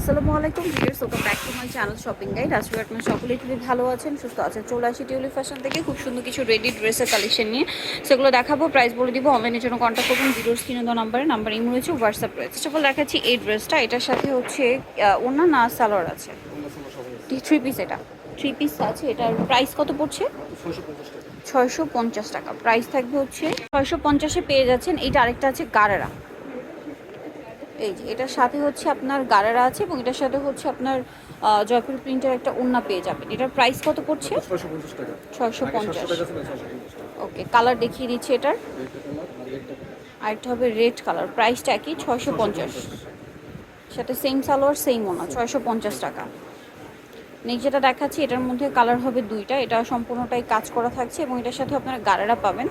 আসসালামু আলাইকুম viewers welcome back to my channel shopping guide. আজকে আপনারা সকলেই খুবই ভালো আছেন সুস্থ আছেন। চলে আসি টিউলি ফ্যাশন থেকে খুব সুন্দর কিছু রেডি ড্রেসের কালেকশন নিয়ে। সেগুলো দেখাবো প্রাইস বলে দিব অনলাইনের জন্য কন্ট্যাক্ট করুন ভিডিওর স্ক্রিনে দেওয়া নাম্বারে নাম্বার ইমো রয়েছে হোয়াটসঅ্যাপ রয়েছে। সকল দেখাচ্ছি এই ড্রেসটা এটার সাথে হচ্ছে ওনা না সালোয়ার আছে? থ্রি পিস এটা। থ্রি পিস আছে এটার প্রাইস কত পড়ছে? ছয়শো পঞ্চাশ টাকা। প্রাইস থাকবে হচ্ছে ছয়শো পঞ্চাশে পেয়ে যাচ্ছেন এইটা আরেকটা আছে গারারা। এই যে এটার সাথে হচ্ছে আপনার গারারা আছে এবং এটার সাথে হচ্ছে আপনার জয়পুর প্রিন্টের একটা ওন্না পেয়ে যাবেন। এটার প্রাইস কত পড়ছে? ছয়শো পঞ্চাশ। ওকে কালার দেখিয়ে দিচ্ছি এটার। আর একটা আরেকটা হবে রেড কালার প্রাইসটা একই ছয়শো পঞ্চাশ। সাথে সেম সালোয়ার সেম ওনা ছয়শো পঞ্চাশ টাকা। নেক্সট যেটা দেখাচ্ছি এটার মধ্যে কালার হবে দুইটা। এটা সম্পূর্ণটাই কাজ করা থাকছে এবং এটার সাথে আপনারা গারারা পাবেন।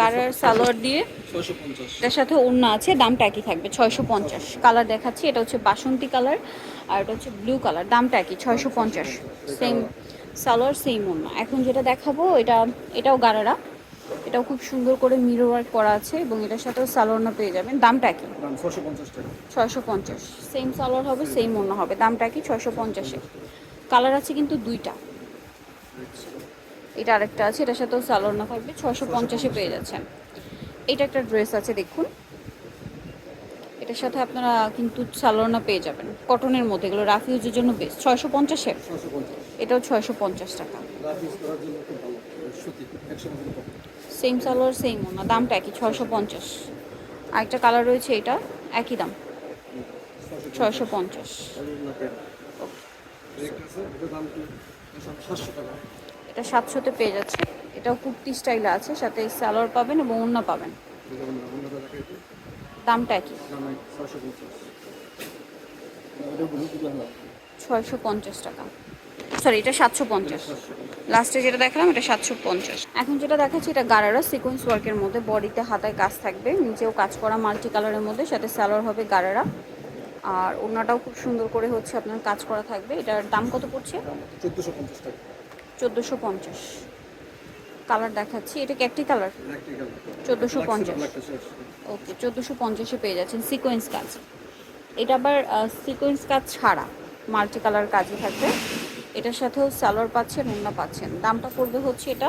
গারার সালোয়ার দিয়ে এটার সাথে ওড়না আছে দামটা একই থাকবে ছয়শো পঞ্চাশ। কালার দেখাচ্ছি এটা হচ্ছে বাসন্তী কালার আর এটা হচ্ছে ব্লু কালার দামটা একই ছয়শো পঞ্চাশ। সেম সালোয়ার সেম ওড়না। এখন যেটা দেখাবো এটা এটাও গারারা। এটাও খুব সুন্দর করে মিরর ওয়ার্ক করা আছে এবং এটার সাথেও সালোয়ারনা পেয়ে যাবেন দামটা একই। ছয়শো পঞ্চাশ টাকা। ছয়শো পঞ্চাশ। সেম সালোয়ার হবে সেম ওড়না হবে দামটা কি ছয়শো পঞ্চাশে। কালার আছে কিন্তু দুইটা। এটা আরেকটা আছে এটার সাথেও সালোয়ার থাকবে ছশো পঞ্চাশে পেয়ে যাচ্ছেন এটা একটা ড্রেস আছে দেখুন। এটার সাথে আপনারা কিন্তু সালোয়ারনা পেয়ে যাবেন কটনের মধ্যে এগুলো রাফ ইউজের জন্য বেস্ট ছয়শো পঞ্চাশে? এটাও ছয়শো পঞ্চাশ টাকা। পঞ্চাশ সেম সালোয়ার সেম ওনা দামটা একই ছয়শো পঞ্চাশ। আরেকটা কালার রয়েছে এটা একই দাম। ছয়শো পঞ্চাশ। এটা কি সাতশোতে পেয়ে যাচ্ছে। এটাও কুর্তি স্টাইল আছে, সাথে সালোয়ার পাবেন এবং ওড়না পাবেন। দামটা দাম ছয়শো পঞ্চাশ টাকা। সরি এটা সাতশো পঞ্চাশ। লাস্টে যেটা দেখালাম, এটা সাতশো পঞ্চাশ। এখন যেটা দেখাচ্ছি, এটা গারারা সিকোয়েন্স ওয়ার্কের মধ্যে বডিতে হাতায় কাজ থাকবে। নিচেও কাজ করা মাল্টি কালারের মধ্যে, সাথে স্যালোয়ার হবে গারারা। আর ওড়নাটাও খুব সুন্দর করে হচ্ছে আপনার কাজ করা থাকবে। এটার দাম কত পড়ছে? চোদ্দোশো পঞ্চাশ টাকা। চোদ্দোশো পঞ্চাশ। কালার দেখাচ্ছি। এটা কি একটি কালার চোদ্দোশো পঞ্চাশ। ওকে চোদ্দোশো পঞ্চাশে পেয়ে যাচ্ছেন সিকোয়েন্স কাজ। এটা আবার সিকোয়েন্স কাজ ছাড়া মাল্টি কালার কাজই থাকবে। এটার সাথেও সালোয়ার পাচ্ছেন, ওড়না পাচ্ছেন। দামটা পড়বে হচ্ছে এটা,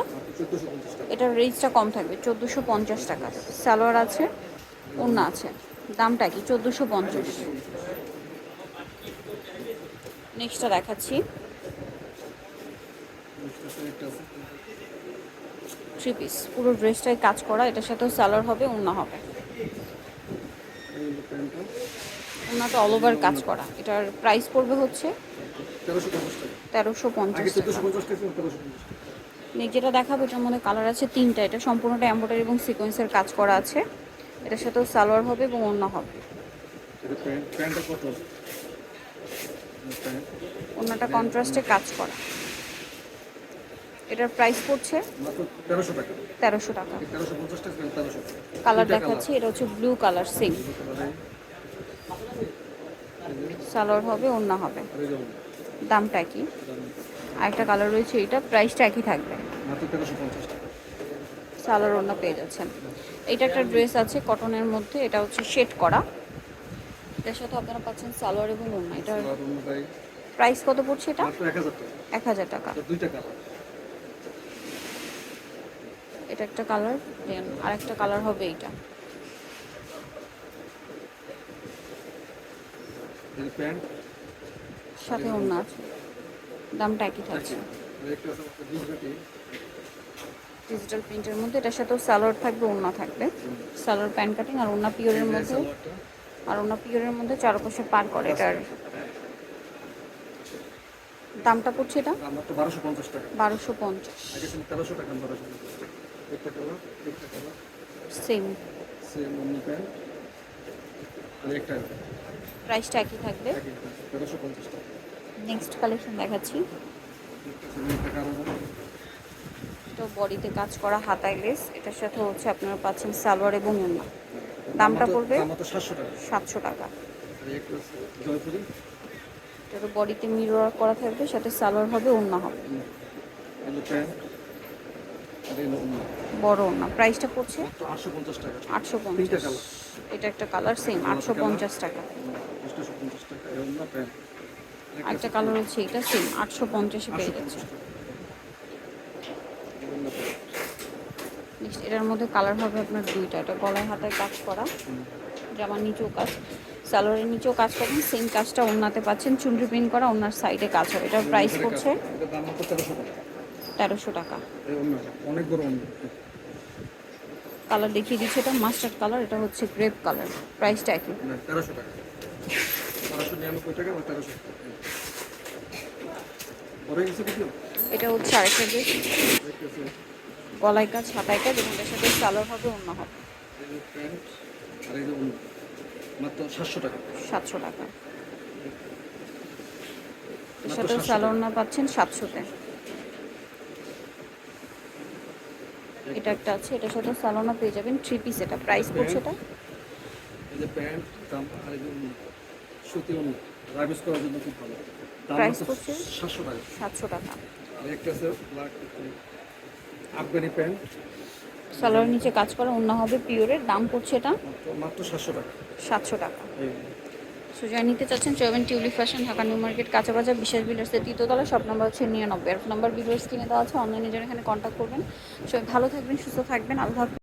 এটার রেঞ্জটা কম থাকবে, চোদ্দোশো পঞ্চাশ টাকা। সালোয়ার আছে, ওড়না আছে। দামটা কি? চোদ্দোশো পঞ্চাশ। নেক্সটটা দেখাচ্ছি। থ্রি পিস পুরো ড্রেসটাই কাজ করা এটার সাথেও সালোয়ার হবে ওড়না হবে। ওড়নাটা অল ওভার কাজ করা। এটার প্রাইস পড়বে হচ্ছে তেরোশো পঞ্চাশ নেক্সট যেটা দেখাবো এটার মধ্যে কালার আছে তিনটা। এটা সম্পূর্ণটা এম্ব্রয়ডারি এবং সিকোয়েন্সের কাজ করা আছে। এটার সাথেও সালোয়ার হবে এবং ওড়না হবে। ওড়নাটা কন্ট্রাস্টে কাজ করা। এটার প্রাইস পড়ছে তেরোশো টাকা। তেরোশো টাকা। কালার দেখাচ্ছি এটা হচ্ছে ব্লু কালার সেম সালোয়ার হবে ওড়না হবে। দামটা কি আরেকটা কালার রয়েছে এটা প্রাইসটা একই থাকবে। সালোয়ার ওড়না পেয়ে যাচ্ছেন। এটা একটা ড্রেস আছে কটনের মধ্যে এটা হচ্ছে শেড করা। এটার সাথে আপনারা পাচ্ছেন সালোয়ার এবং এটার আর প্রাইস কত পড়ছে এটা? মাত্র এক হাজার টাকা। এক হাজার টাকা। দুইটা কালার এটা একটা কালার দেন আরেকটা কালার হবে এটা সাথে ওড়না আছে। দামটা একই থাকছে। ডিজিটাল প্রিন্টের মধ্যে এটার সাথেও সালোয়ার থাকবে ওড়না থাকবে। সালোয়ার প্যান্ট কাটিং আর ওড়না পিওরের মধ্যে। আর ওড়না পিওরের মধ্যে চার চারপাশে পার করে এটার। দামটা পড়ছে এটা? বারোশো পঞ্চাশ টাকা। বারোশো পঞ্চাশ। একটা কালার একটা কালার সেম সেম অন্য প্যান্ট আর একটা প্রাইসটা একই থাকবে। তেরোশো পঞ্চাশ টাকা। নেক্সট কালেকশন দেখাচ্ছি। এটা বডিতে কাজ করা হাতায় লেস। এটার সাথে হচ্ছে আপনারা পাচ্ছেন সালোয়ার এবং ওড়না। দামটা পড়বে সাতশো টাকা। সাতশো টাকা। আর একটা আছে জয়পুরি। এটা বডিতে মিরর করা থাকবে সাথে সালোয়ার হবে ওড়না হবে এলো প্যান্ট আর এলো অন্য বড় ওড়না প্রাইসটা পড়ছে আটশো পঞ্চাশ এটা একটা কালার সেম আটশো পঞ্চাশ টাকা। না আরেকটা কালার হচ্ছে এটা সেম আটশো পঞ্চাশে পেয়ে যাচ্ছে। এটার মধ্যে কালার হবে আপনার দুইটা। এটা গলায় হাতায় কাজ করা জামার নিচেও কাজ। সালোয়ারের নিচেও কাজ করবেন সেম কাজটা ওনাতে পাচ্ছেন। চুনরি প্রিন্ট করা ওনার সাইডে কাজ হবে। এটার প্রাইস পড়ছে তেরোশো টাকা। অনেক বড় কালার দেখিয়ে দিচ্ছি এটা মাস্টার্ড কালার এটা হচ্ছে গ্রেপ কালার প্রাইসটা একই। তেরোশো টাকা। এটা হচ্ছে আরেকটা দেখতেছে গলায় কাজ হাতায় কাজ এবং এটার সাথে সালোয়ার হবে অন্য হবে। মাত্র সাতশো টাকা। সাতশো টাকা। সাথে 700 সালোয়ার না পাচ্ছেন সাতশোতে। এটা একটা আছে এটার সাথে সালোনা পেয়ে যাবেন থ্রি পিস এটা প্রাইস পড়ছে এটা। প্যান্ট মাত্র পড়ছে? সাতশো টাকা। আফগানি প্যান্ট সালোয়ার নিচে কাজ করা অন্য হবে পিওরের দাম পড়ছে এটা মাত্র সাতশো টাকা। সাতশো টাকা। সো যারা নিতে চাচ্ছেন চলবেন Tulip fashion, Dhaka new market, কাঁচা বাজার বিশেষ বিলার্সের তৃতীয়তলা সব নম্বর হচ্ছে নিরানব্বই আর নম্বর বিলার্স কিনে দেওয়া আছে অনলাইনে যারা এখানে কন্ট্যাক্ট করবেন সবাই ভালো থাকবেন, সুস্থ থাকবেন, আল্লাহ।